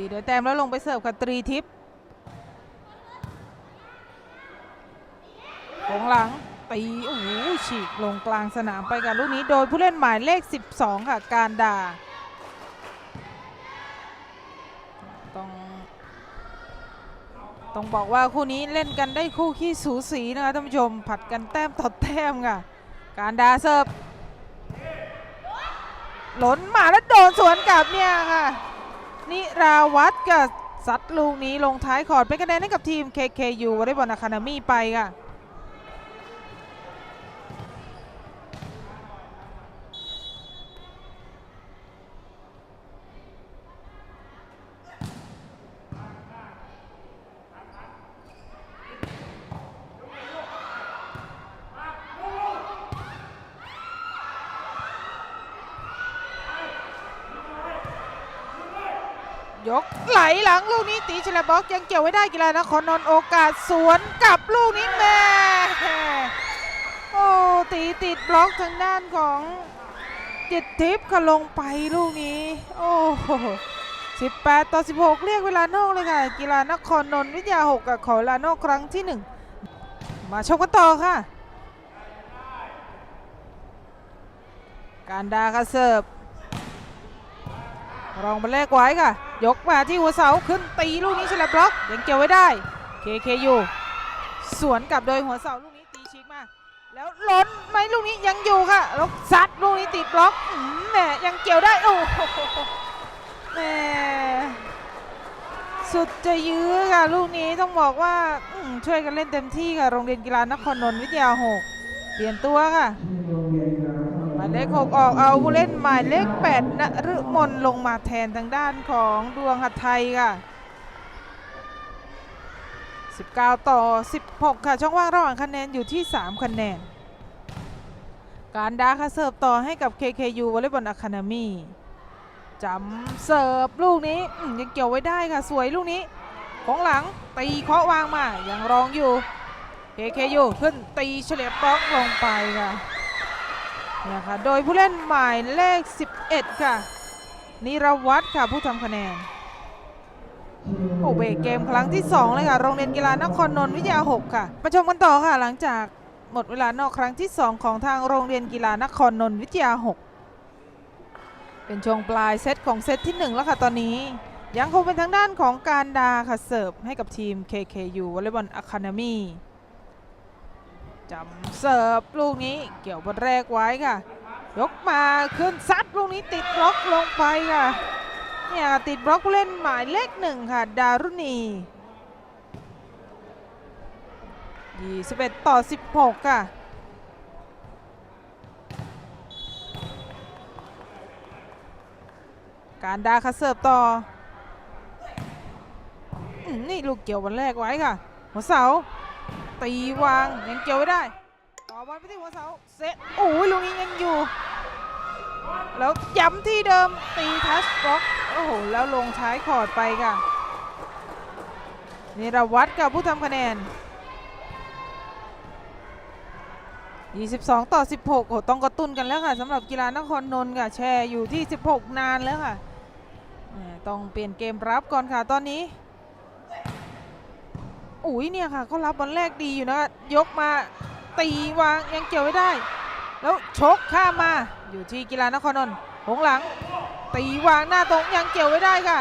ตีด้วยแต้มแล้วลงไปเสิร์ฟกับตรีทิพย์ของหลังตีโอ้โหฉีกลงกลางสนามไปกับลูกนี้โดยผู้เล่นหมายเลข 12 ค่ะ การดาต้องต้องบอกว่าคู่นี้เล่นกันได้คู่ขี้สูสีนะคะท่านผู้ชมผัดกันแต้มต่อแต้มค่ะ การดาเสิร์ฟหล่นมาแล้วโดนสวนกลับเนี่ยค่ะ นิราวัตรกับซัดลูกนี้ลงท้ายขอดเป็นคะแนนให้กับทีม KKU วอลเลย์บอลอะคาเดมี่ไปค่ะ ยกไหลหลังลูกนี้ตีชลบล็อกยังเกี่ยวไว้ได้กีฬานครนนท์โอกาสสวนกลับลูกนี้แม่โอ้ตีติดบล็อกทางด้านของจิตทิพย์ค่ะลงไปลูกนี้ โอ้โห18ต่อ16เรียกเวลานอกเลยค่ะ กีฬานครนนท์วิทยา6กับขอเวลานอกครั้งที่1มาชมกันต่อค่ะ การดาค่ะเสิร์ฟ รองบอลแรกไว้ค่ะ ยกมาที่หัวเสาขึ้นตีลูกนี้ฉลับบล็อกยังเกี่ยวไว้ได้ KKU สวนกลับโดยหัวเสาลูกนี้ตีฉีกมา แล้วล้นไหมลูกนี้ยังอยู่ค่ะแล้วซัดลูกนี้ติดบล็อกแหมยังเกี่ยวได้โอ้โหแหมสุดจะยื้อค่ะลูกนี้ต้องบอกว่าช่วยกันเล่นเต็มที่ค่ะโรงเรียนกีฬานครนนท์วิทยาหกเปลี่ยนตัวค่ะ เลขหกออกเอาผู้เล่นหมายเลขแปดนฤมลลงมาแทนทางด้านของดวงหัดไทยค่ะ 19 ต่อ 16 ค่ะ ช่องว่างระหว่างคะแนนอยู่ที่ 3 คะแนน การดาค่ะเสิร์ฟต่อให้กับ KKU วอลเลย์บอลอะคาเดมี่จำเสิร์ฟลูกนี้ยังเกี่ยวไว้ได้ค่ะ สวยลูกนี้ ของหลังตีเคาะวางมายังรองอยู่ KKU ขึ้นตีเฉลี่ยบล็อกลงไปค่ะ นี่ยค่ะโดยผู้เล่นหมายเลข 11 ค่ะ นิรวัตรค่ะผู้ทำคะแนน โอเบกเกมครั้งที่ 2 เลยค่ะ โรงเรียนกีฬานครนนท์วิทยา 6 ค่ะมาชมกันต่อค่ะ หลังจากหมดเวลานอกครั้งที่ 2 ของทางโรงเรียนกีฬานครนนท์วิทยา 6 เป็นช่วงปลายเซตของเซตที่ 1 แล้วค่ะตอนนี้ ยังคงเป็นทางด้านของการดาค่ะเสิร์ฟให้กับทีม KKU วอลเลย์บอลอะคาเดมี่ จำเสิร์ฟลูกนี้เกี่ยวบอลแรกไว้ค่ะ ยกมาขึ้นซัดลูกนี้ติดบล็อกลงไปค่ะเนี่ยติดบล็อกเล่นหมายเลขหนึ่งค่ะ ดารุณี21 ต่อ 16 ค่ะ การดาคาเสิร์ฟต่ออนี่ลูกเกี่ยวบอลแรกไว้ค่ะ หัวเสา ตีวางยังเกี่ยวไม่ได้ต่อบอลไปที่หัวเสาเซตโอ้ยลูกนี้ยังอยู่ แล้วย้ำที่เดิมตีทัชบล็อกโอ้โหแล้วลงท้ายคอร์ดไปค่ะนิรวัตรกับผู้ทำคะแนน 22 ต่อ 16โอ้ต้องกระตุ้นกันแล้วค่ะสำหรับกีฬานครนนท์ค่ะ แช่อยู่ที่ 16 นานแล้วค่ะ ต้องเปลี่ยนเกมรับก่อนค่ะตอนนี้ อุ้ยเนี่ยค่ะเขารับบอลแรกดีอยู่นะ ยกมาตีวางยังเกี่ยวไม่ได้ แล้วชกข้ามมาอยู่ที่กีฬานครนนท์หงหลัง ตีวางหน้าตรงยังเกี่ยวไม่ได้ค่ะ